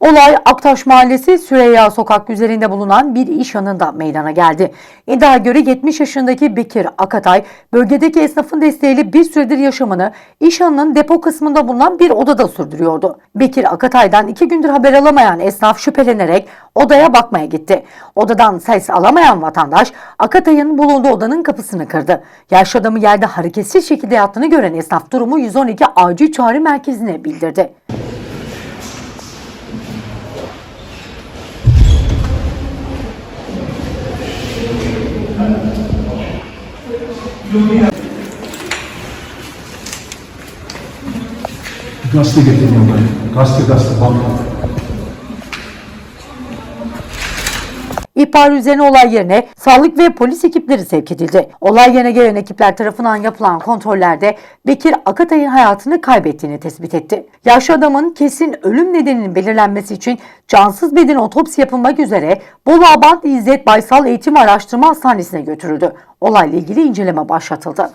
Olay Aktaş Mahallesi Süreyya Sokak üzerinde bulunan bir iş yanında meydana geldi. İddiaya göre 70 yaşındaki Bekir Akatay bölgedeki esnafın desteğiyle bir süredir yaşamını iş yanının depo kısmında bulunan bir odada sürdürüyordu. Bekir Akatay'dan iki gündür haber alamayan esnaf şüphelenerek odaya bakmaya gitti. Odadan ses alamayan vatandaş Akatay'ın bulunduğu odanın kapısını kırdı. Yaşlı adamı yerde hareketsiz şekilde yattığını gören esnaf durumu 112 acil çağrı merkezine bildirdi. Gazete getiriyorum ben. Gazete gazete banka. İhbar üzerine olay yerine sağlık ve polis ekipleri sevk edildi. Olay yerine gelen ekipler tarafından yapılan kontrollerde Bekir Akatay'ın hayatını kaybettiğini tespit etti. Yaşlı adamın kesin ölüm nedeninin belirlenmesi için cansız beden otopsi yapılmak üzere Bolu Abant İzzet Baysal Eğitim Araştırma Hastanesi'ne götürüldü. Olayla ilgili inceleme başlatıldı.